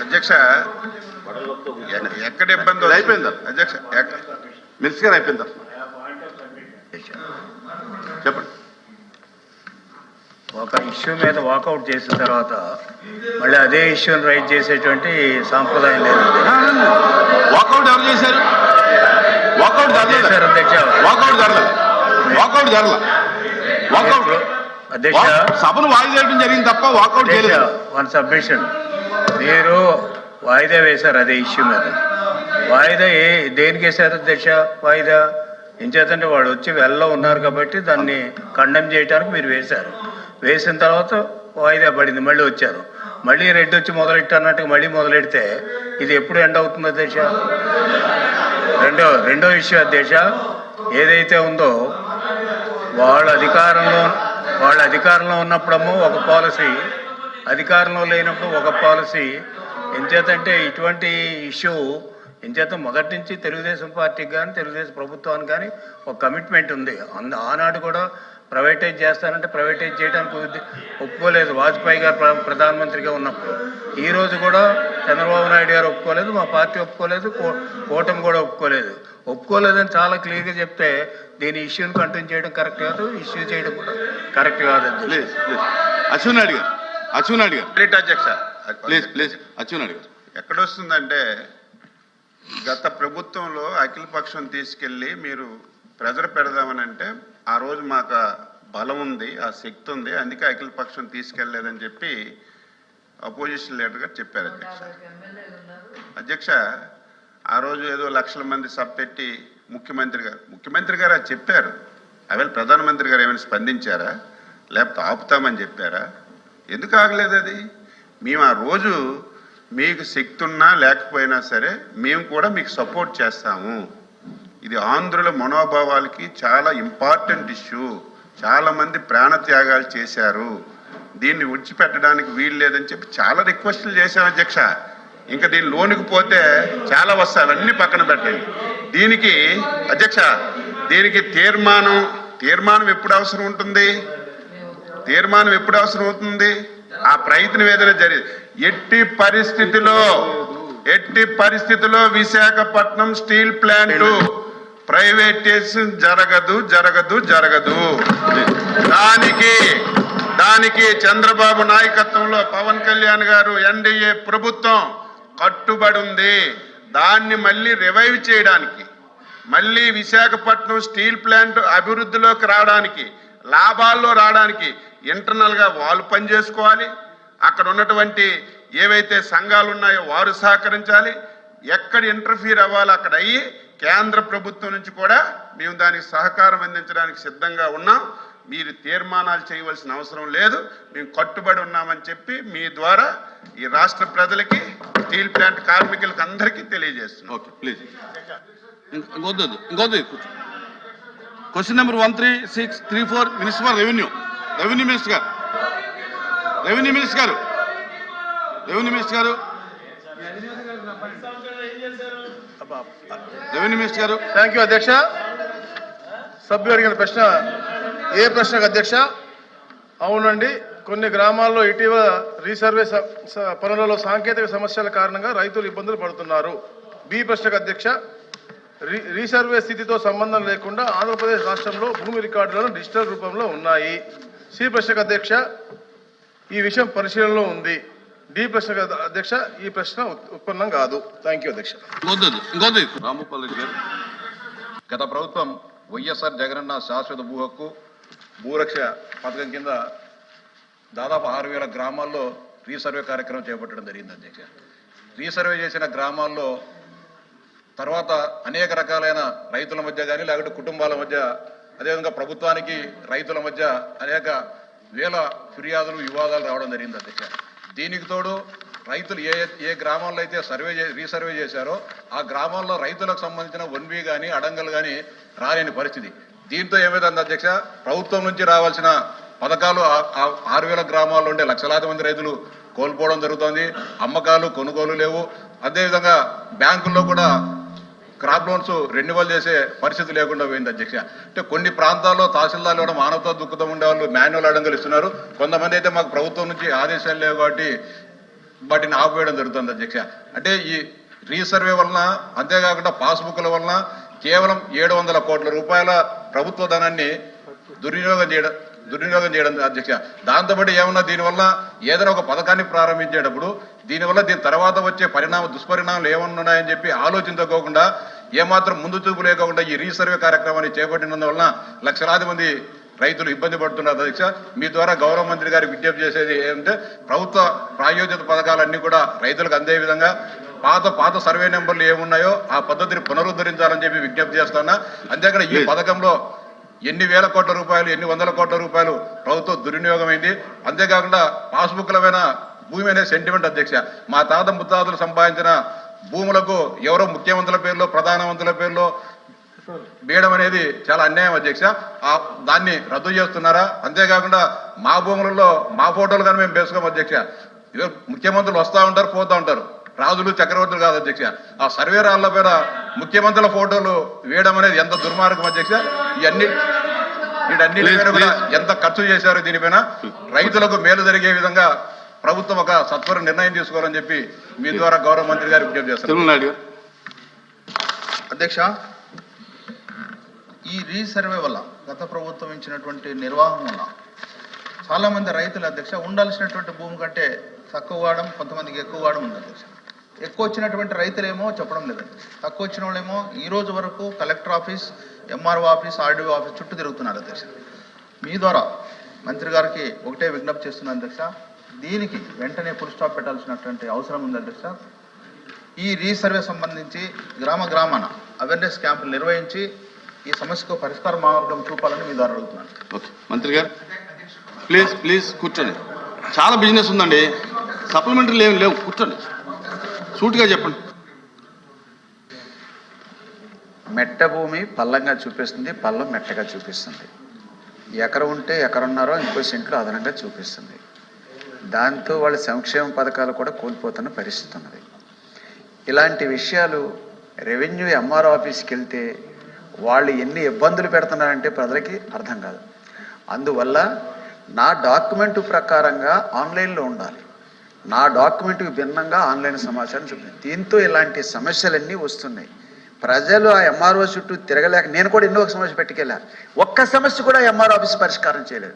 అధ్యక్ష ఎక్కడ ఇబ్బంది అయిపోయిందా? అధ్యక్ష మినిస్టర్ గారు అయిపోయింది? చెప్పండి. ఒక ఇష్యూ మీద వాకౌట్ చేసిన తర్వాత మళ్ళీ అదే ఇష్యూని రైట్ చేసేటువంటి సాంప్రదాయం లేదు. వాకౌట్ ఎవరు చేశారు? వాకౌట్ జరగలేదు. చేశారు అధ్యక్ష. వాకౌట్ జరగలేదు. వాకౌట్ జరగల వాకౌట్ అధ్యక్ష. సభను వాయిదా వేయడం జరిగింది తప్ప వాకౌట్ చేయలేదు. వన్ సబ్మిషన్ మీరు వాయిదా వేశారు అదే ఇష్యూ మీద వాయిదా ఏ దేనికి వేశారు దశ వాయిదా? ఎంచేతంటే వాడు వచ్చి వెళ్ళ ఉన్నారు కాబట్టి దాన్ని కండెమ్ చేయడానికి మీరు వేశారు. వేసిన తర్వాత వాయిదా పడింది మళ్ళీ వచ్చారు. మళ్ళీ రెడ్డి వచ్చి మొదలెట్టన్నట్టుగా మళ్ళీ మొదలెడితే ఇది ఎప్పుడు ఎండ్ అవుతుంది అధ్యక్ష? రెండో రెండో విషయం దేశ ఏదైతే ఉందో వాళ్ళ అధికారంలో వాళ్ళ అధికారంలో ఉన్నప్పుడేమో ఒక పాలసీ అధికారంలో లేనప్పుడు ఒక పాలసీ. ఎంచేతంటే ఇటువంటి ఇష్యూ ఎంచేత మొదటి నుంచి తెలుగుదేశం పార్టీకి కానీ తెలుగుదేశం ప్రభుత్వానికి కానీ ఒక కమిట్మెంట్ ఉంది. అంద ఆనాడు కూడా ప్రైవేటైజ్ చేస్తానంటే ప్రైవేటైజ్ చేయడానికి ఒప్పుకోలేదు. వాజ్పేయి గారు ప్ర- ప్రధానమంత్రిగా ఉన్నప్పుడు. ఈ రోజు కూడా చంద్రబాబు నాయుడు గారు ఒప్పుకోలేదు మా పార్టీ ఒప్పుకోలేదు కూటమి కూడా ఒప్పుకోలేదు. ఒప్పుకోలేదని చాలా క్లియర్గా చెప్తే దీని ఇష్యూని కంటిన్యూ చేయడం కరెక్ట్ కాదు ఇష్యూ చేయడం కూడా కరెక్ట్ కాదు అధ్యక్ష. ప్లీజ్ గారు. అచ్చునాయుడు గారు అధ్యక్ష. ప్లీజ్ ప్లీజ్ అచ్చునాయుడు గారు ఎక్కడొస్తుందంటే గత ప్రభుత్వంలో అఖిల పక్షం తీసుకెళ్ళి మీరు ప్రెజర్ పెడదామని అంటే ఆ రోజు మాకు బలం ఉంది ఆ శక్తి ఉంది అందుకే అఖిల పక్షం తీసుకెళ్ళలేదని చెప్పి అపోజిషన్ లీడర్ గారు చెప్పారు అధ్యక్ష. అధ్యక్ష ఆ రోజు ఏదో లక్షల మంది సభ పెట్టి ముఖ్యమంత్రి గారు ముఖ్యమంత్రి గారు చెప్పారు. అవేళ ప్రధానమంత్రి గారు ఏమైనా స్పందించారా? లేకపోతే ఆపుతామని చెప్పారా? ఎందుకు ఆగలేదు అది? మేము ఆ రోజు మీకు శక్తి ఉన్నా లేకపోయినా సరే మేము కూడా మీకు సపోర్ట్ చేస్తాము. ఇది ఆంధ్రుల మనోభావాలకి చాలా ఇంపార్టెంట్ ఇష్యూ చాలామంది ప్రాణత్యాగాలు చేశారు. దీన్ని విడిచిపెట్టడానికి వీలు లేదని చెప్పి చాలా రిక్వెస్ట్లు చేశాం అధ్యక్ష. ఇంకా దీని లోనికి పోతే చాలా వస్తాయి అన్నీ పక్కన పెట్టండి. దీనికి అధ్యక్ష దీనికి తీర్మానం తీర్మానం ఎప్పుడు అవసరం ఉంటుంది? తీర్మానం ఎప్పుడు అవసరం అవుతుంది? ఆ ప్రయత్నం ఏదైనా జరిగింది. ఎట్టి పరిస్థితిలో ఎట్టి పరిస్థితిలో విశాఖపట్నం స్టీల్ ప్లాంట్ ప్రైవేటైజేషన్ జరగదు జరగదు జరగదు. దానికి దానికి చంద్రబాబు నాయకత్వంలో పవన్ కళ్యాణ్ గారు ఎన్డీఏ ప్రభుత్వం కట్టుబడి ఉంది. దాన్ని మళ్ళీ రివైవ్ చేయడానికి మళ్ళీ విశాఖపట్నం స్టీల్ ప్లాంట్ అభివృద్ధిలోకి రావడానికి లాభాల్లో రావడానికి ఇంటర్నల్గా వాళ్ళు పనిచేసుకోవాలి అక్కడ ఉన్నటువంటి ఏవైతే సంఘాలు ఉన్నాయో వారు సహకరించాలి. ఎక్కడ ఇంటర్ఫీర్ అవ్వాలో అక్కడ అయ్యి కేంద్ర ప్రభుత్వం నుంచి కూడా మేము దానికి సహకారం అందించడానికి సిద్ధంగా ఉన్నాం. మీరు తీర్మానాలు చేయవలసిన అవసరం లేదు. మేము కట్టుబడి ఉన్నామని చెప్పి మీ ద్వారా ఈ రాష్ట్ర ప్రజలకి స్టీల్ ప్లాంట్ కార్మికులకి అందరికీ తెలియజేస్తున్నాం. Okay please. ఇంకొద్దు ఇంకొద్దు. Question number one three six three four minister for revenue. Revenue minister గారు. రెవెన్యూ మినిస్టర్ గారు. రెవెన్యూ మినిస్టర్ గారు. రెవెన్యూ మినిస్టర్ గారు. థ్యాంక్ యూ అధ్యక్ష. సభ్యులు అడిగిన ప్రశ్న ఏ ప్రశ్నకు అధ్యక్ష? అవునండి కొన్ని గ్రామాల్లో ఇటీవల రీసర్వే పనులలో సాంకేతిక సమస్యల కారణంగా రైతులు ఇబ్బందులు పడుతున్నారు. బి ప్రశ్నకు అధ్యక్ష రీసర్వే స్థితితో సంబంధం లేకుండా ఆంధ్రప్రదేశ్ రాష్ట్రంలో భూమి రికార్డులను డిజిటల్ రూపంలో ఉన్నాయి. సి ప్రశ్నకు అధ్యక్ష ఈ విషయం పరిశీలనలో ఉంది. డి ప్రశ్నకు అధ్యక్ష ఈ ప్రశ్న ఉత్పన్నం కాదు. థ్యాంక్ యూ అధ్యక్ష. రామగోపాల్ రెడ్డి గారు గత ప్రభుత్వం వైఎస్ఆర్ జగనన్న శాశ్వత భూ హక్కు భూరక్ష పథకం కింద దాదాపు ఆరు వేల గ్రామాల్లో రీసర్వే కార్యక్రమం చేపట్టడం జరిగింది అధ్యక్ష. రీసర్వే చేసిన గ్రామాల్లో తర్వాత అనేక రకాలైన రైతుల మధ్య కానీ లేకపోతే కుటుంబాల మధ్య అదేవిధంగా ప్రభుత్వానికి రైతుల మధ్య అనేక వేల ఫిర్యాదులు వివాదాలు రావడం జరిగింది అధ్యక్ష. దీనికి తోడు రైతులు ఏ ఏ గ్రామాల్లో అయితే సర్వే రీసర్వే చేశారో ఆ గ్రామాల్లో రైతులకు సంబంధించిన వన్ కానీ అడంగలు కానీ రాలేని పరిస్థితి. దీంతో ఏమైంది అధ్యక్ష? ప్రభుత్వం నుంచి రావాల్సిన పథకాలు ఆరు వేల గ్రామాల్లో ఉండే లక్షలాది మంది రైతులు కోల్పోవడం జరుగుతోంది. అమ్మకాలు కొనుగోలు లేవు. అదేవిధంగా బ్యాంకుల్లో కూడా క్రాప్ లోన్స్ రెన్యువల్ చేసే పరిస్థితి లేకుండా పోయింది అధ్యక్ష. అంటే కొన్ని ప్రాంతాల్లో తహసీల్దార్లు కూడా మానవతా దుఃఖతం ఉండే వాళ్ళు మాన్యువల్ అడంగులు ఇస్తున్నారు. కొంతమంది అయితే మాకు ప్రభుత్వం నుంచి ఆదేశాలు లేవు కాబట్టి వాటిని ఆపివేయడం జరుగుతుంది అధ్యక్ష. అంటే ఈ రీసర్వే వలన అంతేకాకుండా పాస్బుక్ల వలన కేవలం ఏడు వందల కోట్ల రూపాయల ప్రభుత్వ ధనాన్ని దుర్వినియోగం చేయడం దుర్వినియోగం చేయడం అధ్యక్ష. దాంతోపాటు ఏమన్నా దీనివల్ల ఏదైనా ఒక పథకాన్ని ప్రారంభించేటప్పుడు దీనివల్ల దీని తర్వాత వచ్చే పరిణామ దుష్పరిణామాలు ఏమన్నాయని చెప్పి ఆలోచించుకోకుండా ఏమాత్రం ముందు చూపు లేకుండా ఈ రీసర్వే కార్యక్రమాన్ని చేపట్టినందువలన లక్షలాది మంది రైతులు ఇబ్బంది పడుతున్నారు అధ్యక్ష. మీ ద్వారా గౌరవ మంత్రి గారికి విజ్ఞప్తి చేసేది ఏంటంటే ప్రభుత్వ ప్రాయోజిత పథకాలన్నీ కూడా రైతులకు అందే విధంగా పాత పాత సర్వే నెంబర్లు ఏమున్నాయో ఆ పద్ధతిని పునరుద్ధరించాలని చెప్పి విజ్ఞప్తి చేస్తున్నా అంతేకాదు ఈ పథకంలో ఎన్ని వేల కోట్ల రూపాయలు ఎన్ని వందల కోట్ల రూపాయలు ప్రభుత్వం దుర్వినియోగమైంది. అంతేకాకుండా పాస్బుక్ల పైన భూమి అనే సెంటిమెంట్ అధ్యక్ష. మా తాత ముత్తాతలు సంపాదించిన భూములకు ఎవరో ముఖ్యమంత్రుల పేర్లో ప్రధానమంత్రుల పేర్లో వేయడం అనేది చాలా అన్యాయం అధ్యక్ష. ఆ దాన్ని రద్దు చేస్తున్నారా? అంతేకాకుండా మా భూములలో మా ఫోటోలు కానీ మేము వేసుకోము అధ్యక్ష. ఇదో ముఖ్యమంత్రులు వస్తూ ఉంటారు పోతూ ఉంటారు. రాజులు చక్రవర్తులు కాదు అధ్యక్ష. ఆ సర్వే రాళ్ళ పైన ముఖ్యమంత్రుల ఫోటోలు వేయడం అనేది ఎంత దుర్మార్గం అధ్యక్ష? ఇవన్నీ వీటన్నిటిపైన కూడా ఎంత ఖర్చు చేశారు దీనిపైన? రైతులకు మేలు జరిగే విధంగా ప్రభుత్వం ఒక సత్వర నిర్ణయం తీసుకోవాలని చెప్పి మీ ద్వారా గౌరవ మంత్రి గారు విజ్ఞప్తి చేస్తారు అధ్యక్ష ఈ రీసర్వే వల్ల గత ప్రభుత్వం ఇచ్చినటువంటి నిర్వాహం వల్ల చాలా మంది రైతులు అధ్యక్ష ఉండాల్సినటువంటి భూమి కంటే తక్కువ వాడడం కొంతమందికి ఎక్కువ వాడడం ఉంది అధ్యక్ష. ఎక్కువ వచ్చినటువంటి రైతులేమో చెప్పడం లేదు. తక్కువ వచ్చిన వాళ్ళేమో ఈ రోజు వరకు collector office MRO office RDO office చుట్టూ తిరుగుతున్నారు అధ్యక్ష. మీ ద్వారా మంత్రి గారికి ఒకటే విజ్ఞప్తి చేస్తున్నాను అధ్యక్ష. దీనికి వెంటనే ఫుల్ స్టాప్ పెట్టాల్సినటువంటి అవసరం ఉంది అధ్యక్ష. ఈ రీసర్వే సంబంధించి గ్రామ గ్రామాన అవేర్నెస్ క్యాంపులు నిర్వహించి ఈ సమస్యకు పరిష్కార మార్గం చూపాలని మీ ద్వారా అడుగుతున్నాను. ఓకే. మంత్రి గారు ప్లీజ్ ప్లీజ్ కూర్చోండి. చాలా బిజినెస్ ఉందండి. సప్లిమెంటరీలు ఏమి లేవు. కూర్చోండి. సూటిగా చెప్పండి. మెట్ట భూమి పల్లంగా చూపిస్తుంది పల్లం మెట్టగా చూపిస్తుంది. ఎకరం ఉంటే ఎకరున్నారో ఇంకో సెంట్లు అదనంగా చూపిస్తుంది. దాంతో వాళ్ళ సంక్షేమ పథకాలు కూడా కోల్పోతున్న పరిస్థితి ఉన్నది. ఇలాంటి విషయాలు రెవెన్యూ ఎంఆర్ఓ ఆఫీస్కి వెళ్తే వాళ్ళు ఎన్ని ఇబ్బందులు పెడుతున్నారంటే ప్రజలకి అర్థం కాదు. అందువల్ల నా డాక్యుమెంట్ ప్రకారంగా ఆన్లైన్లో ఉండాలి. నా డాక్యుమెంట్కి భిన్నంగా ఆన్లైన్ సమాచారం చూపింది. దీంతో ఇలాంటి సమస్యలన్నీ వస్తున్నాయి. ప్రజలు ఆ ఎంఆర్ఓ చుట్టూ తిరగలేక నేను కూడా ఎన్నో సమస్య పెట్టుకెళ్ళా. ఒక్క సమస్య కూడా ఎంఆర్ఓ ఆఫీస్ పరిష్కారం చేయలేదు.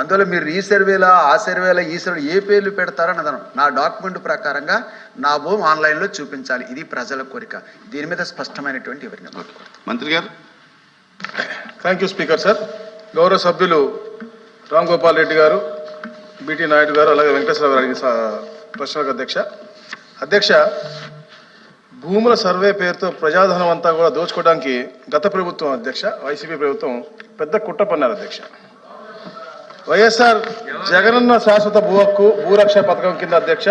అందువల్ల మీరు ఈ సర్వేలా ఆ సర్వేలా ఈ సర్వే ఏ పేర్లు పెడతారని అదనం. నా డాక్యుమెంట్ ప్రకారంగా నా భూమి ఆన్లైన్లో చూపించాలి. ఇది ప్రజల కోరిక. దీని మీద స్పష్టమైనటువంటి వివరణ ఓకే మంత్రి గారు. థ్యాంక్ యూ స్పీకర్ సార్ గౌరవ సభ్యులు రామ్ గోపాల్ రెడ్డి గారు బిటి నాయుడు గారు అలాగే వెంకటేశ్వర గారు అడిగిన ప్రశ్నలకు అధ్యక్ష. అధ్యక్ష భూముల సర్వే పేరుతో ప్రజాధనం అంతా కూడా దోచుకోవడానికి గత ప్రభుత్వం అధ్యక్ష వైసీపీ ప్రభుత్వం పెద్ద కుట్ర పన్నారు అధ్యక్ష. వైఎస్ఆర్ జగనన్న శాశ్వత భూ హక్కు భూరక్ష పథకం కింద అధ్యక్ష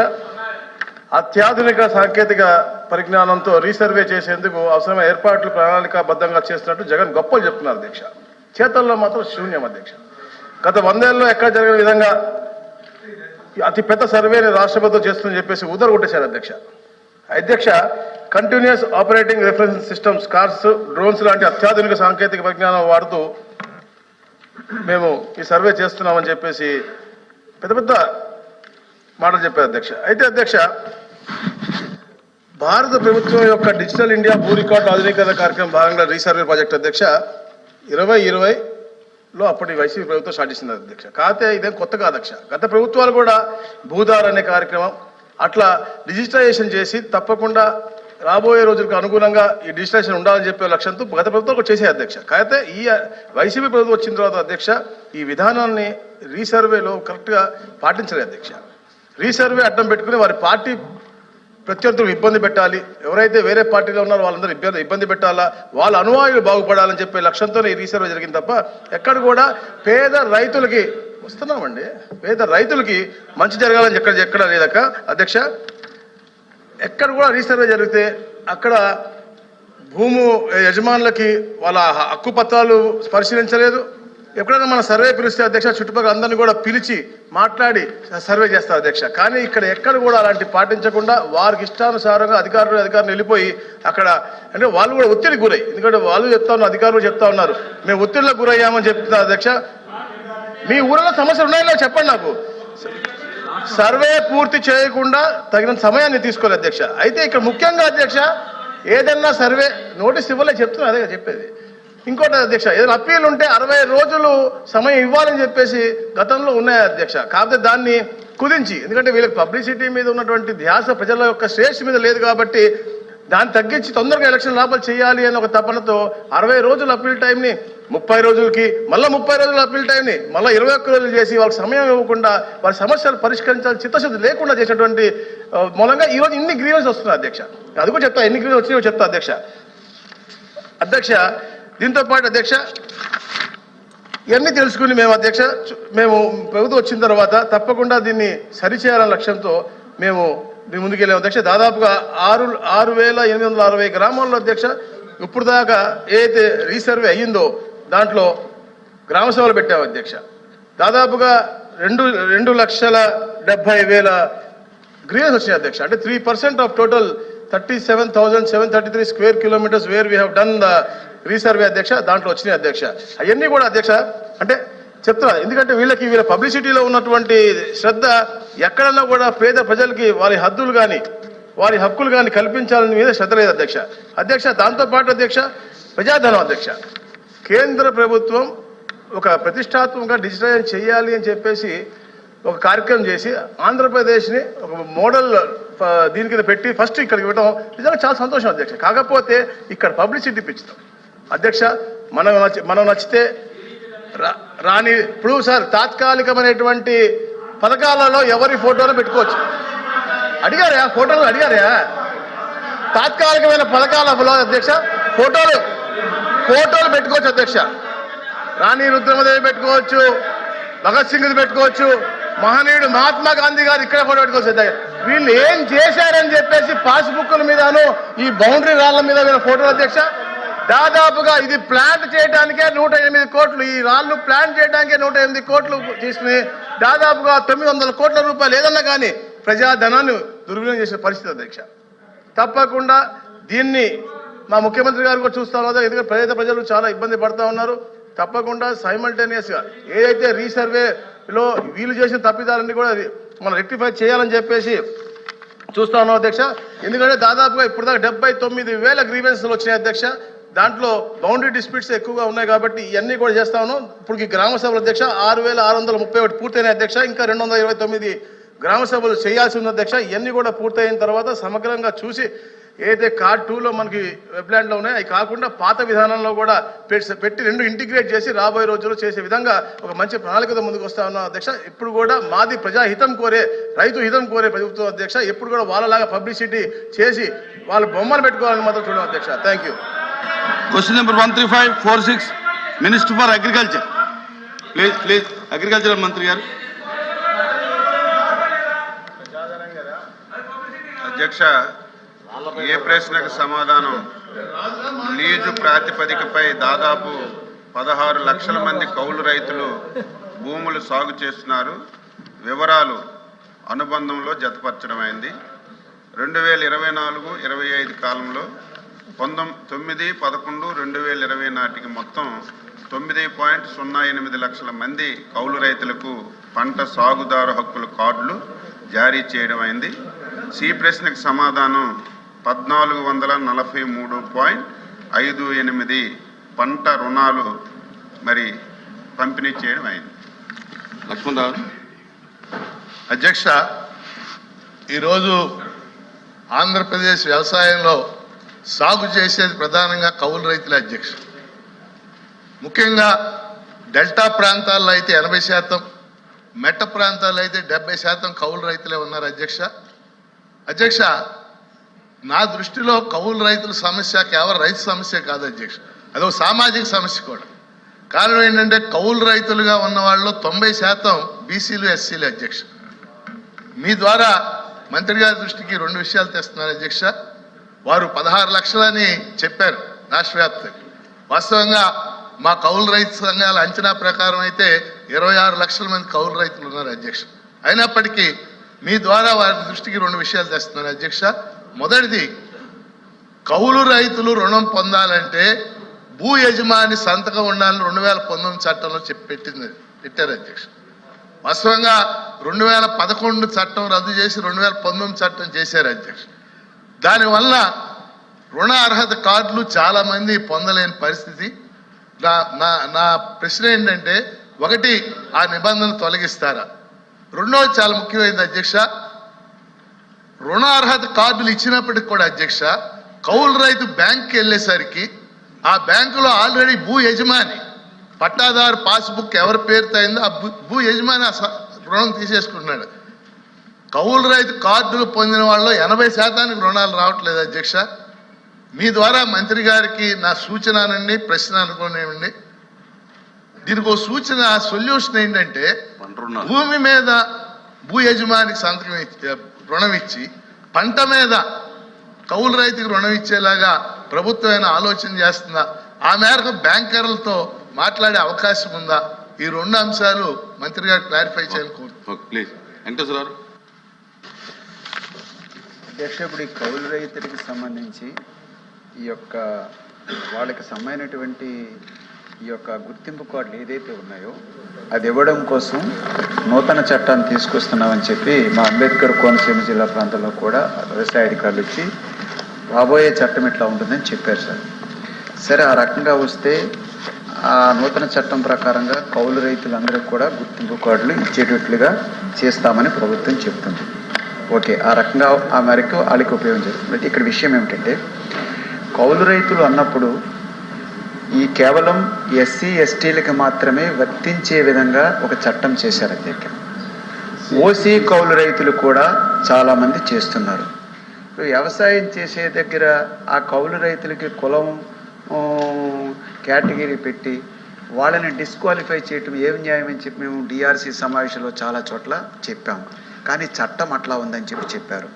అత్యాధునిక సాంకేతిక పరిజ్ఞానంతో రీసర్వే చేసేందుకు అవసరమైన ఏర్పాట్లు ప్రణాళికాబద్ధంగా చేస్తున్నట్టు జగన్ గొప్పలు చెప్తున్నారు అధ్యక్ష. చేతల్లో మాత్రం శూన్యం అధ్యక్ష. గత వందేళ్ళలో ఎక్కడ జరిగిన విధంగా అతి పెద్ద సర్వేని రాష్ట్ర ప్రభుత్వం చేస్తుందని చెప్పేసి ఉదర కొట్టేశారు అధ్యక్ష. అధ్యక్ష continuous operating reference systems cars drones లాంటి అత్యాధునిక సాంకేతిక పరిజ్ఞానం వాడుతూ మేము ఈ సర్వే చేస్తున్నామని చెప్పేసి పెద్ద పెద్ద మాటలు చెప్పారు అధ్యక్ష. అయితే అధ్యక్ష భారత ప్రభుత్వం యొక్క డిజిటల్ ఇండియా భూ రికార్డు ఆధునీకరణ కార్యక్రమం భాగంగా రీసర్వే ప్రాజెక్ట్ అధ్యక్ష ఇరవై ఇరవై లో అప్పటి వైసీపీ ప్రభుత్వం స్టార్ట్ చేసింది అధ్యక్ష. కాకపోతే ఇదేం కొత్త కాదు అధ్యక్ష. గత ప్రభుత్వాలు కూడా భూదార్ అనే కార్యక్రమం అట్లా డిజిటలైజేషన్ చేసి తప్పకుండా రాబోయే రోజులకు అనుగుణంగా ఈ డిజిటలైజేషన్ ఉండాలని చెప్పే లక్ష్యంతో గత ప్రభుత్వం కూడా చేసే అధ్యక్ష. కాకపోతే ఈ వైసీపీ ప్రభుత్వం వచ్చిన తర్వాత అధ్యక్ష ఈ విధానాన్ని రీసర్వేలో కరెక్ట్గా పాటించలేదు అధ్యక్ష. రీసర్వే అడ్డం పెట్టుకుని వారి పార్టీ ప్రత్యర్థులు ఇబ్బంది పెట్టాలి. ఎవరైతే వేరే పార్టీలో ఉన్నారో వాళ్ళందరూ ఇబ్బంది ఇబ్బంది పెట్టాలా? వాళ్ళ అనువాయులు బాగుపడాలని చెప్పే లక్ష్యంతోనే ఈ రీసర్వ్ జరిగింది తప్ప ఎక్కడ కూడా పేద రైతులకి వస్తున్నామండి. పేద రైతులకి మంచి జరగాలని ఎక్కడ ఎక్కడ లేదక్క. అధ్యక్ష ఎక్కడ కూడా రీసర్వే జరిగితే అక్కడ భూము యజమానులకి వాళ్ళ హక్కు పత్రాలు పరిశీలించలేదు ఎప్పుడైనా మన సర్వే పిలిస్తే అధ్యక్ష చుట్టుపక్కల అందరినీ కూడా పిలిచి మాట్లాడి సర్వే చేస్తారు అధ్యక్ష. కానీ ఇక్కడ ఎక్కడ కూడా అలాంటి పాటించకుండా వారికి ఇష్టానుసారంగా అధికారులు అధికారులు వెళ్ళిపోయి అక్కడ అంటే వాళ్ళు కూడా ఒత్తిడికి గురై. ఎందుకంటే వాళ్ళు చెప్తా ఉన్నారు అధికారులు చెప్తా ఉన్నారు. మేము ఒత్తిడిలో గురయ్యామని చెప్తున్నారు అధ్యక్ష. మీ ఊరిలో సమస్యలు ఉన్నాయో చెప్పండి నాకు. సర్వే పూర్తి చేయకుండా తగిన సమయాన్ని తీసుకోవాలి అధ్యక్ష. అయితే ఇక్కడ ముఖ్యంగా అధ్యక్ష ఏదన్నా సర్వే నోటీస్ ఇవ్వలే చెప్తున్నా అదే చెప్పేది. ఇంకోటి అధ్యక్ష ఏదైనా అప్పీల్ ఉంటే అరవై రోజులు సమయం ఇవ్వాలని చెప్పేసి గతంలో ఉన్నాయి అధ్యక్ష? కాకపోతే దాన్ని కుదించి ఎందుకంటే వీళ్ళకి పబ్లిసిటీ మీద ఉన్నటువంటి ధ్యాస ప్రజల యొక్క శ్రేష్ఠ మీద లేదు కాబట్టి దాన్ని తగ్గించి తొందరగా ఎలక్షన్ లోపల చేయాలి అనే ఒక తపనతో అరవై రోజుల అప్పీల్ టైంని ముప్పై రోజులకి మళ్ళీ ముప్పై రోజుల అప్పీల్ టైంని మళ్ళీ ఇరవై ఒక్క రోజులు చేసి వాళ్ళకి సమయం ఇవ్వకుండా వారి సమస్యలు పరిష్కరించాలి చిత్తశుద్ధి లేకుండా చేసినటువంటి మూలంగా ఈరోజు ఇన్ని గ్రీవెన్స్ వస్తున్నాయి అధ్యక్ష. అది కూడా చెప్తా ఎన్ని గ్రీవెన్స్ వచ్చినాయో చెప్తా అధ్యక్ష. అధ్యక్ష దీంతో పాటు అధ్యక్ష ఇవన్నీ తెలుసుకుని మేము అధ్యక్ష మేము ప్రభుత్వం వచ్చిన తర్వాత తప్పకుండా దీన్ని సరిచేయాలనే లక్ష్యంతో మేము దీని ముందుకెళ్ళాము అధ్యక్ష దాదాపుగా ఆరు ఆరు వేల ఎనిమిది వందల అరవై గ్రామాల్లో అధ్యక్ష ఇప్పుడు దాకా ఏదైతే రీసర్వే అయ్యిందో దాంట్లో గ్రామ సభలు పెట్టాము అధ్యక్ష. దాదాపుగా రెండు రెండు లక్షల డెబ్బై వేల గ్రీవెన్స్ వచ్చినాయి అధ్యక్ష. అంటే three percent of total thirty seven thousand seven thirty three square kilometres where we have done the resurvey అధ్యక్ష దాంట్లో వచ్చినాయి అధ్యక్ష. అవన్నీ కూడా అధ్యక్ష అంటే చెప్తున్నా ఎందుకంటే వీళ్ళకి వీళ్ళ పబ్లిసిటీలో ఉన్నటువంటి శ్రద్ధ ఎక్కడన్నా కూడా పేద ప్రజలకి వారి హద్దులు కానీ వారి హక్కులు కానీ కల్పించాలని మీద శ్రద్ధ లేదు అధ్యక్ష. అధ్యక్ష దాంతోపాటు అధ్యక్ష ప్రజాధనం అధ్యక్ష. కేంద్ర ప్రభుత్వం ఒక ప్రతిష్టాత్మకంగా డిజిటలైజ్ చేయాలి అని చెప్పేసి ఒక కార్యక్రమం చేసి ఆంధ్రప్రదేశ్ని ఒక మోడల్ దీని కింద పెట్టి ఫస్ట్ ఇక్కడికి ఇవ్వడం నిజంగా చాలా సంతోషం అధ్యక్ష. కాకపోతే ఇక్కడ పబ్లిసిటీ పెంచుతాం. అధ్యక్ష మనం మనం నచ్చితే రా- రాని ఇప్పుడు సార్ తాత్కాలికమైనటువంటి పథకాలలో ఎవరి ఫోటోలు పెట్టుకోవచ్చు? అడిగారా? ఫోటోలు అడిగారా? తాత్కాలికమైన పథకాలలో అధ్యక్ష ఫోటోలు ఫోటోలు పెట్టుకోవచ్చు అధ్యక్ష. రాణి రుద్రమదేవి పెట్టుకోవచ్చు భగత్ సింగ్ది పెట్టుకోవచ్చు మహనీయుడు మహాత్మా గాంధీ గారు ఇక్కడ ఫోటో పెట్టుకోవచ్చు వీళ్ళు ఏం చేశారని చెప్పేసి పాస్బుక్ల మీదను ఈ బౌండరీ రాళ్ళ మీద వీళ్ళ ఫోటోలు అధ్యక్ష. దాదాపుగా ఇది ప్లాంట్ చేయడానికే నూట ఎనిమిది కోట్లు ఈ రాళ్ళు ప్లాంట్ చేయడానికే నూట ఎనిమిది కోట్లు తీసుకుని దాదాపుగా తొమ్మిది వందల కోట్ల రూపాయలు ఏదన్నా కానీ ప్రజాధనాన్ని దుర్వినియోగం చేసే పరిస్థితి అధ్యక్ష. తప్పకుండా దీన్ని మా ముఖ్యమంత్రి గారు కూడా చూస్తా ఉన్నారు. ఎందుకంటే ప్రజల ప్రజలు చాలా ఇబ్బంది పడుతూ ఉన్నారు. తప్పకుండా సైమల్టేనియస్గా ఏదైతే రీసర్వేలో వీలు చేసిన తప్పిదాలన్నీ కూడా మనం రెక్టిఫై చేయాలని చెప్పేసి చూస్తా ఉన్నాం అధ్యక్ష. ఎందుకంటే దాదాపుగా ఇప్పుడు దాకా డెబ్బై తొమ్మిది వేల గ్రీవెన్స్లు వచ్చినాయి అధ్యక్ష. దాంట్లో బౌండరీ డిస్ప్యూట్స్ ఎక్కువగా ఉన్నాయి కాబట్టి ఇవన్నీ కూడా చేస్తా ఉన్నాం. ఇప్పుడు గ్రామ సభల అధ్యక్ష ఆరు వేల ఆరు వందల ముప్పై ఒకటి పూర్తయిన అధ్యక్ష ఇంకా రెండు వందల ఇరవై తొమ్మిది గ్రామ సభలు చేయాల్సి ఉంది అధ్యక్ష ఇవన్నీ కూడా పూర్తయిన తర్వాత సమగ్రంగా చూసి ఏదైతే కార్డ్ టూలో మనకి వెబ్లాండ్లో ఉన్నాయో అవి కాకుండా పాత విధానంలో కూడా పెట్టి పెట్టి రెండు ఇంటిగ్రేట్ చేసి రాబోయే రోజుల్లో చేసే విధంగా ఒక మంచి ప్రణాళికతో ముందుకు వస్తా ఉన్నాం అధ్యక్ష. ఇప్పుడు కూడా మాది ప్రజా హితం కోరే రైతు హితం కోరే ప్రభుత్వం అధ్యక్ష. ఎప్పుడు కూడా వాళ్ళలాగా పబ్లిసిటీ చేసి వాళ్ళ బొమ్మలు పెట్టుకోవాలని మాత్రం చూడడం అధ్యక్ష. Thank you. Question number one three five four six minister for agriculture please please agriculture మంత్రి గారు అధ్యక్ష ఏ ప్రశ్నకు సమాధానం? లీజు ప్రాతిపదికపై దాదాపు పదహారు లక్షల మంది కౌలు రైతులు భూములు సాగు చేస్తున్నారు. వివరాలు అనుబంధంలో జతపరచడం అయింది రెండు వేల ఇరవై నాలుగు ఇరవై ఐదు కాలంలో పంతొమ్ తొమ్మిది పదకొండు రెండు వేల ఇరవై నాటికి మొత్తం తొమ్మిది పాయింట్ సున్నా ఎనిమిది లక్షల మంది కౌలు రైతులకు పంట సాగుదారు హక్కుల కార్డులు జారీ చేయడం అయింది. సి ప్రశ్నకు సమాధానం పద్నాలుగు వందల నలభై మూడు పాయింట్ ఐదు ఎనిమిది పంట రుణాలు మరి పంపిణీ చేయడం అయింది. లక్ష్మణరావు. అధ్యక్ష ఈరోజు ఆంధ్రప్రదేశ్ వ్యవసాయంలో సాగు చేసేది ప్రధానంగా కౌలు రైతుల అధ్యక్ష ముఖ్యంగా డెల్టా ప్రాంతాల్లో అయితే ఎనభై శాతం మెట్ట ప్రాంతాల్లో అయితే డెబ్బై శాతం కౌలు రైతులే ఉన్నారు అధ్యక్ష. అధ్యక్ష నా దృష్టిలో కౌలు రైతుల సమస్య కేవలం రైతు సమస్య కాదు అధ్యక్ష. అదొక సామాజిక సమస్య కూడా. కారణం ఏంటంటే కౌలు రైతులుగా ఉన్న వాళ్ళు తొంభై శాతం బీసీలు ఎస్సీలు అధ్యక్ష. మీ ద్వారా మంత్రి గారి దృష్టికి రెండు విషయాలు తెస్తున్నారు అధ్యక్ష. వారు పదహారు లక్షలని చెప్పారు రాష్ట్ర వ్యాప్తంగా వాస్తవంగా మా కౌలు రైతు సంఘాల అంచనా ప్రకారం అయితే ఇరవై ఆరు లక్షల మంది కౌలు రైతులు ఉన్నారు అధ్యక్ష. అయినప్పటికీ మీ ద్వారా వారి దృష్టికి రెండు విషయాలు తెస్తున్నారు అధ్యక్ష. మొదటిది కౌలు రైతులు రుణం పొందాలంటే భూ యజమాని సంతకం ఉండాలని రెండు వేల పంతొమ్మిది చట్టంలో చెప్పి పెట్టింది పెట్టారు అధ్యక్ష. వాస్తవంగా రెండు వేల పదకొండు చట్టం రద్దు చేసి రెండు వేల పంతొమ్మిది చట్టం చేశారు అధ్యక్ష. దానివల్ల రుణ అర్హత కార్డులు చాలామంది పొందలేని పరిస్థితి. నా నా నా ప్రశ్న ఏంటంటే ఒకటి ఆ నిబంధన తొలగిస్తారా? రెండోది చాలా ముఖ్యమైనది అధ్యక్ష. రుణ అర్హత కార్డులు ఇచ్చినప్పటికి కూడా అధ్యక్ష కౌలు రైతు బ్యాంక్కి వెళ్ళేసరికి ఆ బ్యాంకులో ఆల్రెడీ భూ యజమాని పట్టాదారు పాస్బుక్ ఎవరి పేరుతో అయిందో ఆ భూ- భూ యజమాని ఆ స- రుణం తీసేసుకుంటున్నాడు. కౌలు రైతు కార్డులు పొందిన వాళ్ళు ఎనభై శాతానికి రుణాలు రావట్లేదు అధ్యక్ష. మీ ద్వారా మంత్రి గారికి నా సూచన అనండి ప్రశ్న అనుకోనివ్వండి. దీనికి ఒక సూచన సొల్యూషన్ ఏంటంటే భూమి మీద భూ యజమానికి సంతకం ఇచ్చి రుణం ఇచ్చి పంట మీద కౌలు రైతుకు రుణం ఇచ్చేలాగా ప్రభుత్వం ఏమైనా ఆలోచన చేస్తుందా? ఆ మేరకు బ్యాంకర్లతో మాట్లాడే అవకాశం ఉందా? ఈ రెండు అంశాలు మంత్రి గారు క్లారిఫై ఓకే ప్లీజ్. వెంకటేశ్వరరావు అధ్యక్ష ఇప్పుడు ఈ కౌలు రైతులకి సంబంధించి ఈ యొక్క వాళ్ళకి సమ్మైనటువంటి ఈ యొక్క గుర్తింపు కార్డులు ఏదైతే ఉన్నాయో అది ఇవ్వడం కోసం నూతన చట్టాన్ని తీసుకొస్తున్నామని చెప్పి మా అంబేద్కర్ కోనసీమ జిల్లా ప్రాంతంలో కూడా వ్యవసాయ అధికారులు ఇచ్చి రాబోయే చట్టం ఇట్లా ఉంటుందని చెప్పారు సార్. సరే ఆ రకంగా వస్తే ఆ నూతన చట్టం ప్రకారంగా కౌలు రైతులందరికీ కూడా గుర్తింపు కార్డులు ఇచ్చేటట్లుగా చేస్తామని ప్రభుత్వం చెప్తుంది. ఓకే ఆ రకంగా ఆ మేరకు వాళ్ళకి ఉపయోగం చేస్తుంది. బట్ ఇక్కడ విషయం ఏమిటంటే కౌలు రైతులు అన్నప్పుడు ఈ కేవలం ఎస్సీ ఎస్టీలకు మాత్రమే వర్తించే విధంగా ఒక చట్టం చేశారు అధ్యక్ష. ఓసీ కౌలు రైతులు కూడా చాలామంది చేస్తున్నారు. వ్యవసాయం చేసే దగ్గర ఆ కౌలు రైతులకి కులం కేటగిరీ పెట్టి వాళ్ళని డిస్క్వాలిఫై చేయటం ఏం న్యాయం అని చెప్పి మేము డిఆర్సీ సమావేశంలో చాలా చోట్ల చెప్పాము. కానీ చట్టం అట్లా ఉందని చెప్పి చెప్పారు.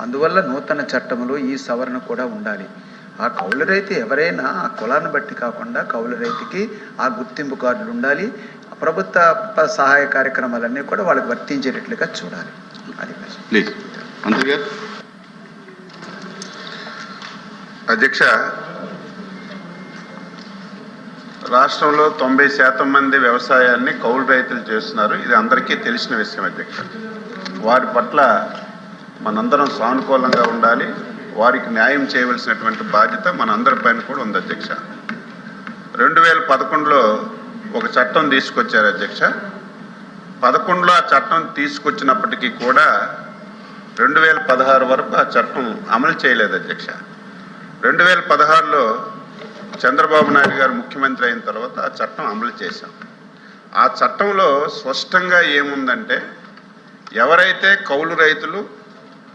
అందువల్ల నూతన చట్టంలో ఈ సవరణ కూడా ఉండాలి. ఆ కౌలు రైతు ఎవరైనా ఆ కులాన్ని బట్టి కాకుండా కౌలు రైతుకి ఆ గుర్తింపు కార్డులు ఉండాలి. ప్రభుత్వ సహాయ కార్యక్రమాలన్నీ కూడా వాళ్ళకి వర్తించేటట్లుగా చూడాలి. అది. ప్లీజ్. అధ్యక్ష రాష్ట్రంలో తొంభై శాతం మంది వ్యవసాయాన్ని కౌలు రైతులు చేస్తున్నారు. ఇది అందరికీ తెలిసిన విషయం అధ్యక్ష. వారి పట్ల మనందరం సానుకూలంగా ఉండాలి. వారికి న్యాయం చేయవలసినటువంటి బాధ్యత మనందరిపైన కూడా ఉంది అధ్యక్ష. రెండు వేల పదకొండులో ఒక చట్టం తీసుకొచ్చారు అధ్యక్ష. పదకొండులో ఆ చట్టం తీసుకొచ్చినప్పటికీ కూడా రెండు వేల పదహారు వరకు ఆ చట్టం అమలు చేయలేదు అధ్యక్ష. రెండు వేల పదహారులో చంద్రబాబు నాయుడు గారు ముఖ్యమంత్రి అయిన తర్వాత ఆ చట్టం అమలు చేశాం. ఆ చట్టంలో స్పష్టంగా ఏముందంటే ఎవరైతే కౌలు రైతులు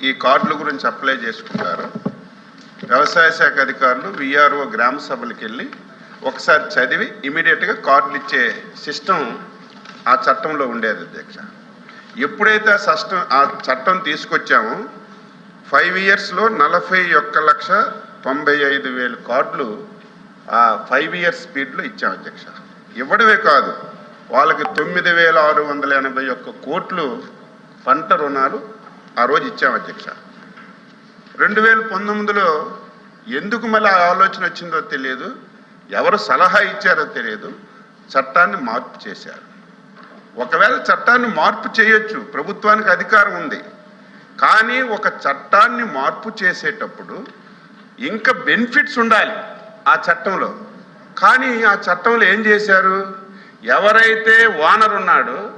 ఈ కార్డుల గురించి అప్లై చేసుకుంటారో వ్యవసాయ శాఖ అధికారులు విఆర్ఓ గ్రామ సభలకు వెళ్ళి ఒకసారి చదివి ఇమీడియట్గా కార్డులు ఇచ్చే సిస్టమ్ ఆ చట్టంలో ఉండేది అధ్యక్ష. ఎప్పుడైతే ఆ సిస్టమ్ ఆ చట్టం తీసుకొచ్చామో ఫైవ్ ఇయర్స్లో నలభై ఒక్క లక్ష తొంభై ఐదు వేలు కార్డులు ఆ ఫైవ్ ఇయర్స్ స్పీడ్లో ఇచ్చాం అధ్యక్ష. ఇవ్వడమే కాదు వాళ్ళకి తొమ్మిది వేల ఆరు వందల ఎనభై ఒక్క కోట్లు పంట రుణాలు ఆ రోజు ఇచ్చాం అధ్యక్ష. రెండు వేల పంతొమ్మిదిలో ఎందుకు మళ్ళీ ఆ ఆలోచన వచ్చిందో తెలియదు. ఎవరు సలహా ఇచ్చారో తెలియదు. చట్టాన్ని మార్పు చేశారు. ఒకవేళ చట్టాన్ని మార్పు చేయొచ్చు ప్రభుత్వానికి అధికారం ఉంది. కానీ ఒక చట్టాన్ని మార్పు చేసేటప్పుడు ఇంకా బెనిఫిట్స్ ఉండాలి ఆ చట్టంలో. కానీ ఆ చట్టంలో ఏం చేశారు? ఎవరైతే ఓనర్ ఉన్నాడో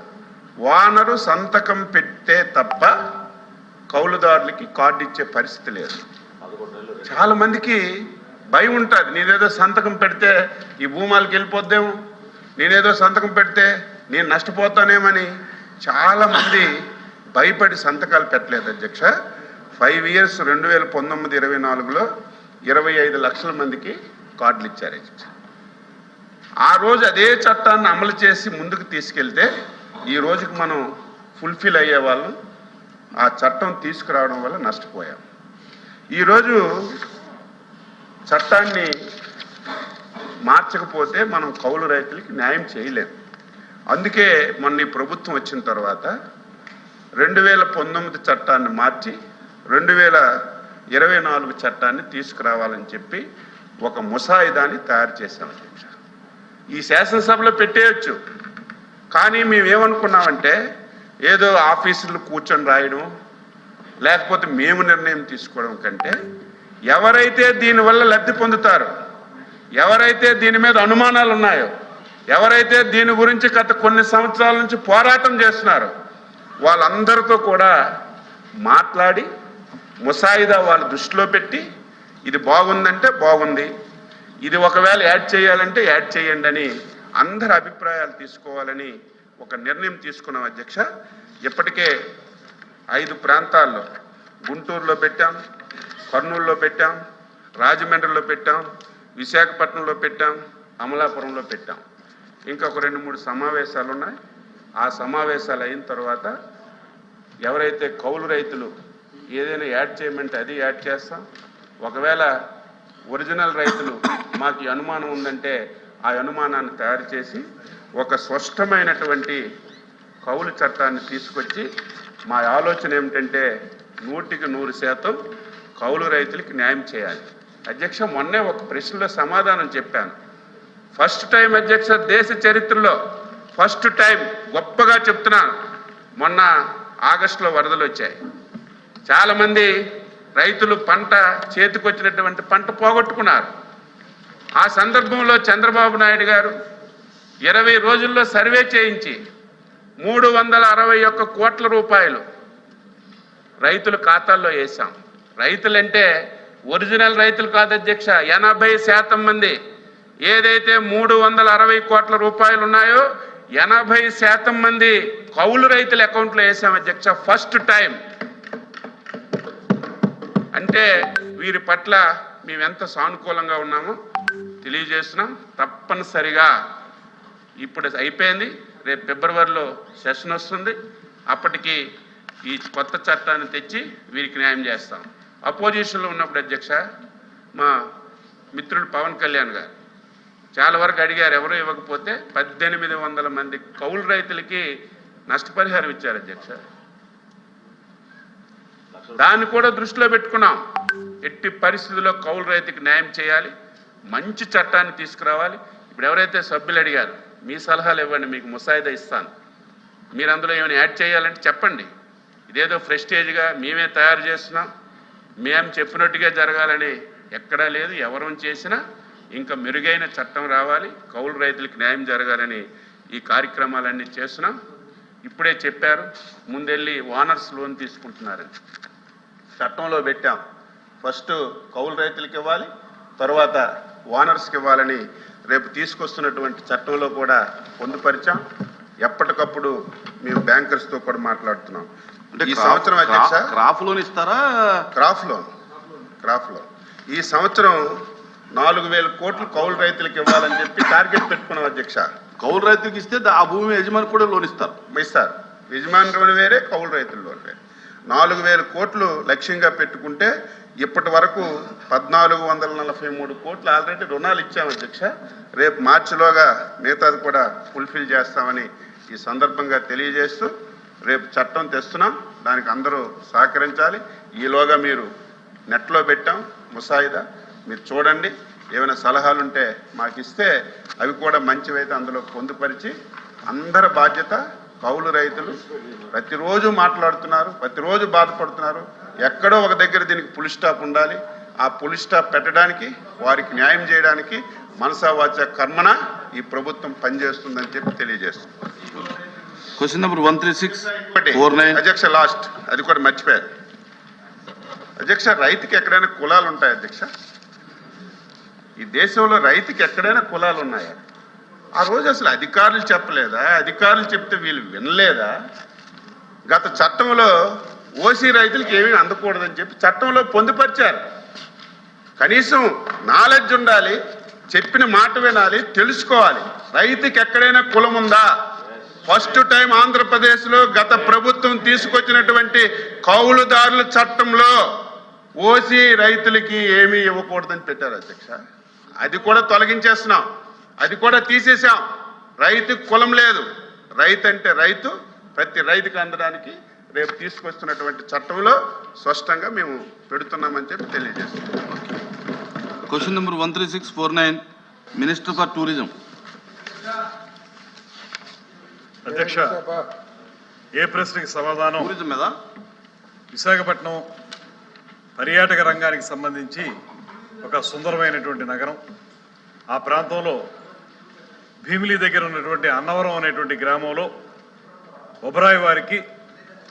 ఓనరు సంతకం పెట్టే తప్ప కౌలుదారులకి కార్డు ఇచ్చే పరిస్థితి లేదు. చాలా మందికి భయం ఉంటుంది. నేనేదో సంతకం పెడితే ఈ భూమాలకి వెళ్ళిపోద్దేమో నేనేదో సంతకం పెడితే నేను నష్టపోతానేమని చాలా మంది భయపడి సంతకాలు పెట్టలేదు అధ్యక్ష. ఫైవ్ ఇయర్స్ రెండు వేల పంతొమ్మిది ఇరవై నాలుగులో ఇరవై ఐదు లక్షల మందికి కార్డులు ఇచ్చారు అధ్యక్ష. ఆ రోజు అదే చట్టాన్ని అమలు చేసి ముందుకు తీసుకెళ్తే ఈ రోజుకి మనం ఫుల్ఫిల్ అయ్యే వాళ్ళం. ఆ చట్టం తీసుకురావడం వల్ల నష్టపోయాం. ఈరోజు చట్టాన్ని మార్చకపోతే మనం కౌలు రైతులకి న్యాయం చేయలేం. అందుకే మొన్న ఈ ప్రభుత్వం వచ్చిన తర్వాత రెండు వేల పంతొమ్మిది చట్టాన్ని మార్చి రెండు వేల ఇరవై నాలుగు చట్టాన్ని తీసుకురావాలని చెప్పి ఒక ముసాయిదాన్ని తయారు చేశాం అధ్యక్ష. ఈ శాసనసభలో పెట్టేయచ్చు. కానీ మేము ఏమనుకున్నామంటే ఏదో ఆఫీసులు కూర్చొని రాయడం లేకపోతే మేము నిర్ణయం తీసుకోవడం కంటే ఎవరైతే దీనివల్ల లబ్ధి పొందుతారో ఎవరైతే దీని మీద అనుమానాలు ఉన్నాయో ఎవరైతే దీని గురించి గత కొన్ని సంవత్సరాల నుంచి పోరాటం చేస్తున్నారో వాళ్ళందరితో కూడా మాట్లాడి ముసాయిదా వాళ్ళ దృష్టిలో పెట్టి ఇది బాగుందంటే బాగుంది ఇది ఒకవేళ యాడ్ చేయాలంటే యాడ్ చేయండి అని అందరి అభిప్రాయాలు తీసుకోవాలని ఒక నిర్ణయం తీసుకున్నాం అధ్యక్ష. ఇప్పటికే ఐదు ప్రాంతాల్లో గుంటూరులో పెట్టాం కర్నూలులో పెట్టాం రాజమండ్రిలో పెట్టాం విశాఖపట్నంలో పెట్టాం అమలాపురంలో పెట్టాం. ఇంకొక రెండు మూడు సమావేశాలు ఉన్నాయి. ఆ సమావేశాలు అయిన తర్వాత ఎవరైతే కౌలు రైతులు ఏదైనా యాడ్ చేయమంటే అది యాడ్ చేస్తాం. ఒకవేళ ఒరిజినల్ రైతులు మాకు అనుమానం ఉందంటే ఆ అనుమానాన్ని తయారు చేసి ఒక స్పష్టమైనటువంటి కౌలు చట్టాన్ని తీసుకొచ్చి మా ఆలోచన ఏమిటంటే నూటికి నూరు శాతం కౌలు రైతులకి న్యాయం చేయాలి. అధ్యక్ష మొన్నే ఒక ప్రశ్నలో సమాధానం చెప్పాను. ఫస్ట్ టైం అధ్యక్ష దేశ చరిత్రలో ఫస్ట్ టైం గొప్పగా చెప్తున్నాను. మొన్న ఆగస్టులో వరదలు వచ్చాయి. చాలామంది రైతులు పంట చేతికొచ్చినటువంటి పంట పోగొట్టుకున్నారు. ఆ సందర్భంలో చంద్రబాబు నాయుడు గారు ఇరవై రోజుల్లో సర్వే చేయించి మూడు వందల అరవై ఒక్క కోట్ల రూపాయలు రైతుల ఖాతాల్లో వేసాం రైతులంటే ఒరిజినల్ రైతులు కాదు అధ్యక్ష. ఎనభై శాతం మంది ఏదైతే మూడు వందల అరవై కోట్ల రూపాయలు ఉన్నాయో ఎనభై శాతం మంది కౌలు రైతుల అకౌంట్లో వేసాం అధ్యక్ష ఫస్ట్ టైం. అంటే వీరి పట్ల మేమెంత సానుకూలంగా ఉన్నామో తెలియజేస్తున్నాం తప్పనిసరిగా ఇప్పుడు అయిపోయింది. రేపు ఫిబ్రవరిలో సెషన్ వస్తుంది. అప్పటికి ఈ కొత్త చట్టాన్ని తెచ్చి వీరికి న్యాయం చేస్తాం. అపోజిషన్లో ఉన్నప్పుడు అధ్యక్ష మా మిత్రుడు పవన్ కళ్యాణ్ గారు చాలా వరకు అడిగారు ఎవరు ఇవ్వకపోతే పద్దెనిమిది వందల మంది కౌలు రైతులకి నష్టపరిహారం ఇచ్చారు అధ్యక్ష. దాన్ని కూడా దృష్టిలో పెట్టుకున్నాం. ఎట్టి పరిస్థితుల్లో కౌలు రైతుకి న్యాయం చేయాలి. మంచి చట్టాన్ని తీసుకురావాలి. ఇప్పుడు ఎవరైతే సభ్యులు అడిగారు మీ సలహాలు ఇవ్వండి మీకు ముసాయిదా ఇస్తాను. మీరు అందులో ఏమైనా యాడ్ చేయాలంటే చెప్పండి. ఇదేదో ఫ్రెస్టేజ్గా మేమే తయారు చేస్తున్నాం. మేము చెప్పినట్టుగా జరగాలని ఎక్కడా లేదు. ఎవరు చేసినా ఇంకా మెరుగైన చట్టం రావాలి. కౌలు రైతులకు న్యాయం జరగాలని ఈ కార్యక్రమాలన్నీ చేస్తున్నాం. ఇప్పుడే చెప్పారు ముందెళ్ళి ఓనర్స్ లోన్ తీసుకుంటున్నారని చట్టంలో పెట్టాం. ఫస్ట్ కౌలు రైతులకు ఇవ్వాలి తర్వాత ఓనర్స్కి ఇవ్వాలని రేపు తీసుకొస్తున్నటువంటి చట్టంలో కూడా పొందుపరిచాం. ఎప్పటికప్పుడు మేము బ్యాంకర్స్తో కూడా మాట్లాడుతున్నాం. అంటే ఈ సంవత్సరం అధ్యక్ష క్రాఫ్ లోన్ ఇస్తారా? Crop loan crop loan. ఈ సంవత్సరం నాలుగు వేల కోట్లు కౌలు రైతులకు ఇవ్వాలని చెప్పి టార్గెట్ పెట్టుకున్నాం అధ్యక్ష. కౌలు రైతుకి ఇస్తే ఆ భూమి యజమాని కూడా లోన్ ఇస్తారు. ఇస్తారు. యజమాని లోన్ వేరే కౌలు రైతుల లోన్ వేరే. నాలుగు వేల కోట్లు లక్ష్యంగా పెట్టుకుంటే ఇప్పటి వరకు పద్నాలుగు వందల నలభై మూడు కోట్లు ఆల్రెడీ రుణాలు ఇచ్చాం అధ్యక్ష. రేపు మార్చిలోగా మిగతాది కూడా ఫుల్ఫిల్ చేస్తామని ఈ సందర్భంగా తెలియజేస్తూ రేపు చట్టం తెస్తున్నాం. దానికి అందరూ సహకరించాలి. ఈలోగా మీరు నెట్లో పెట్టాం ముసాయిదా. మీరు చూడండి ఏమైనా సలహాలు ఉంటే మాకు ఇస్తే అవి కూడా మంచివైతే అందులో పొందుపరిచి అందరి బాధ్యత కౌలు రైతులు ప్రతిరోజు మాట్లాడుతున్నారు ప్రతిరోజు బాధపడుతున్నారు. ఎక్కడో ఒక దగ్గర దీనికి పులి స్టాప్ ఉండాలి. ఆ పులి స్టాప్ పెట్టడానికి వారికి న్యాయం చేయడానికి మనసా వాచ కర్మన ఈ ప్రభుత్వం పనిచేస్తుందని చెప్పి తెలియజేస్తుంది. Question number one three six అధ్యక్ష లాస్ట్ అది కూడా మర్చిపోయారు. అధ్యక్ష రైతుకి ఎక్కడైనా కులాలు ఉంటాయి అధ్యక్ష? ఈ దేశంలో రైతుకి ఎక్కడైనా కులాలు ఉన్నాయా? ఆ రోజు అసలు అధికారులు చెప్పలేదా? అధికారులు చెప్తే వీళ్ళు వినలేదా? గత చట్టంలో ఓసీ రైతులకు ఏమీ అందకూడదని చెప్పి చట్టంలో పొందుపరిచారు. కనీసం నాలెడ్జ్ ఉండాలి చెప్పిన మాట వినాలి తెలుసుకోవాలి. రైతుకి ఎక్కడైనా కులం ఉందా? ఫస్ట్ టైం ఆంధ్రప్రదేశ్లో గత ప్రభుత్వం తీసుకొచ్చినటువంటి కౌలుదారుల చట్టంలో ఓసీ రైతులకి ఏమీ ఇవ్వకూడదని పెట్టారు అధ్యక్ష. అది కూడా తొలగించేస్తున్నాం. అది కూడా తీసేసాం రైతుకు కులం లేదు. రైతు అంటే రైతు ప్రతి రైతుకి అందడానికి రేపు తీసుకొస్తున్నటువంటి చట్టంలో స్పష్టంగా మేము పెడుతున్నామని చెప్పి తెలియజేస్తున్నాం. Question number one three six four nine minister for tourism అధ్యక్ష ఏ ప్రశ్నకి సమాధానం? టూరిజం మీద? విశాఖపట్నం పర్యాటక రంగానికి సంబంధించి ఒక సుందరమైనటువంటి నగరం. ఆ ప్రాంతంలో భీమిలి దగ్గర ఉన్నటువంటి అన్నవరం అనేటువంటి గ్రామంలో ఒబరాయి వారికి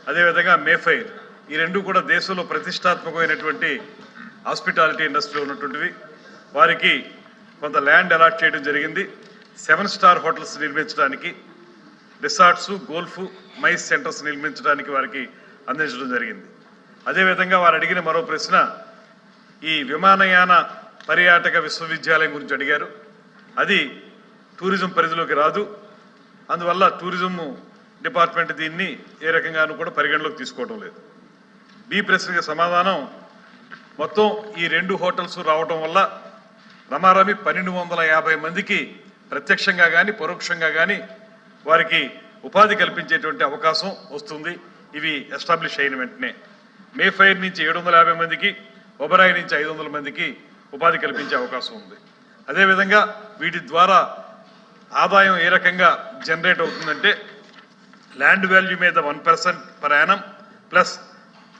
అదేవిధంగా మేఫైర్. ఈ రెండు కూడా దేశంలో ప్రతిష్టాత్మకమైనటువంటి హాస్పిటాలిటీ ఇండస్ట్రీలో ఉన్నటువంటివి. వారికి కొంత ల్యాండ్ అలాట్ చేయడం జరిగింది. సెవెన్ స్టార్ హోటల్స్ నిర్మించడానికి రిసార్ట్స్ గోల్ఫ్ మైస్ సెంటర్స్ నిర్మించడానికి వారికి అందించడం జరిగింది. అదేవిధంగా వారు అడిగిన మరో ప్రశ్న ఈ విమానయాన పర్యాటక విశ్వవిద్యాలయం గురించి అడిగారు. అది టూరిజం పరిధిలోకి రాదు. అందువల్ల టూరిజం డిపార్ట్మెంట్ దీన్ని ఏ రకంగానూ కూడా పరిగణలోకి తీసుకోవడం లేదు. బి ప్రశ్నకి సమాధానం మొత్తం ఈ రెండు హోటల్స్ రావటం వల్ల రమారమి పన్నెండు వందల యాభై మందికి ప్రత్యక్షంగా కానీ పరోక్షంగా కానీ వారికి ఉపాధి కల్పించేటువంటి అవకాశం వస్తుంది. ఇవి ఎస్టాబ్లిష్ అయిన వెంటనే. మే ఫైర్ నుంచి ఏడు వందల యాభై మందికి ఒబరాయి నుంచి ఐదు వందల మందికి ఉపాధి కల్పించే అవకాశం ఉంది. అదేవిధంగా వీటి ద్వారా ఆదాయం ఏ రకంగా జనరేట్ అవుతుందంటే ల్యాండ్ వాల్యూ మీద one percent per annum plus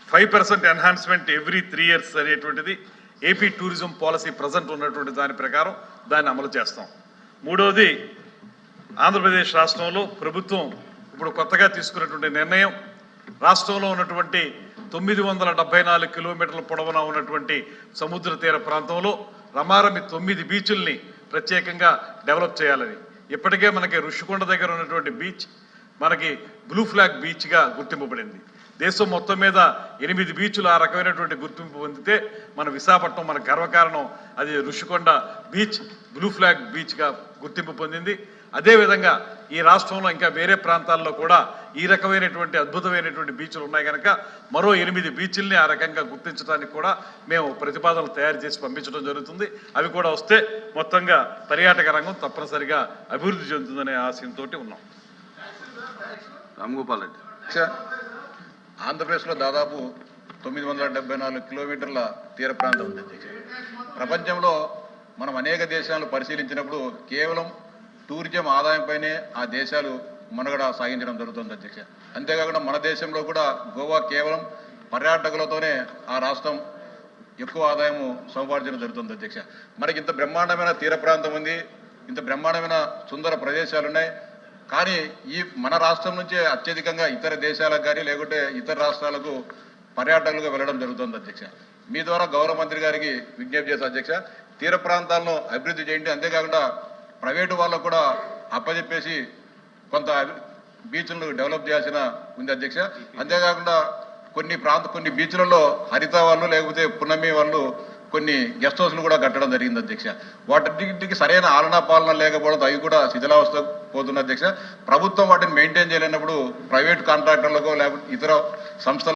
five percent enhancement every three years అనేటువంటిది ఏపీ టూరిజం పాలసీ ప్రజెంట్ ఉన్నటువంటి దాని ప్రకారం దాన్ని అమలు చేస్తాం. మూడవది ఆంధ్రప్రదేశ్ రాష్ట్రంలో ప్రభుత్వం ఇప్పుడు కొత్తగా తీసుకున్నటువంటి నిర్ణయం రాష్ట్రంలో ఉన్నటువంటి తొమ్మిది వందల డెబ్బై నాలుగు కిలోమీటర్ల పొడవున ఉన్నటువంటి సముద్ర తీర ప్రాంతంలో రమారమి తొమ్మిది బీచుల్ని ప్రత్యేకంగా డెవలప్ చేయాలని ఇప్పటికే మనకి ఋషికొండ దగ్గర ఉన్నటువంటి బీచ్ మనకి బ్లూ ఫ్లాగ్ బీచ్గా గుర్తింపబడింది. దేశం మొత్తం మీద ఎనిమిది బీచ్లు ఆ రకమైనటువంటి గుర్తింపు పొందితే మన విశాఖపట్నం మన గర్వకారణం. అది ఋషికొండ బీచ్ బ్లూ ఫ్లాగ్ బీచ్గా గుర్తింపు పొందింది. అదేవిధంగా ఈ రాష్ట్రంలో ఇంకా వేరే ప్రాంతాల్లో కూడా ఈ రకమైనటువంటి అద్భుతమైనటువంటి బీచ్లు ఉన్నాయి కనుక మరో ఎనిమిది బీచ్ల్ని ఆ రకంగా గుర్తించడానికి కూడా మేము ప్రతిపాదనలు తయారు చేసి పంపించడం జరుగుతుంది. అవి కూడా వస్తే మొత్తంగా పర్యాటక రంగం తప్పనిసరిగా అభివృద్ధి చెందుతుందనే ఆశయంతో ఉన్నాం. రామ్ గోపాల్ రెడ్డి ఆంధ్రప్రదేశ్లో దాదాపు తొమ్మిది వందల డెబ్బై నాలుగు కిలోమీటర్ల తీర ప్రాంతం ఉంది. ప్రపంచంలో మనం అనేక దేశాలు పరిశీలించినప్పుడు కేవలం టూరిజం ఆదాయంపైనే ఆ దేశాలు మనుగడ సాగించడం జరుగుతుంది అధ్యక్ష. అంతేకాకుండా మన దేశంలో కూడా గోవా కేవలం పర్యాటకులతోనే ఆ రాష్ట్రం ఎక్కువ ఆదాయము సంపాదించడం జరుగుతుంది అధ్యక్ష. మనకి ఇంత బ్రహ్మాండమైన తీర ప్రాంతం ఉంది ఇంత బ్రహ్మాండమైన సుందర ప్రదేశాలు ఉన్నాయి. కానీ ఈ మన రాష్ట్రం నుంచే అత్యధికంగా ఇతర దేశాలకు కానీ లేకుంటే ఇతర రాష్ట్రాలకు పర్యాటకులుగా వెళ్ళడం జరుగుతుంది అధ్యక్ష. మీ ద్వారా గౌరవ మంత్రి గారికి విజ్ఞప్తి చేసే అధ్యక్ష. తీర ప్రాంతాలను అభివృద్ధి చేయండి. అంతేకాకుండా ప్రైవేటు వాళ్ళకు కూడా అప్పచెప్పేసి కొంత బీచ్లను డెవలప్ చేయాల్సిన ఉంది అధ్యక్ష. అంతేకాకుండా కొన్ని ప్రాంత కొన్ని బీచ్లలో హరిత వాళ్ళు లేకపోతే పున్నమి వాళ్ళు కొన్ని గెస్ట్ హౌస్లు కూడా కట్టడం జరిగింది అధ్యక్ష. వాటికి సరైన ఆలనా పాలన లేకపోవడం అవి కూడా శిథిలావస్థ పోతున్న అధ్యక్ష. ప్రభుత్వం వాటిని మెయింటైన్ చేయలేనప్పుడు ప్రైవేట్ కాంట్రాక్టర్లకు లేకపోతే ఇతర సంస్థలు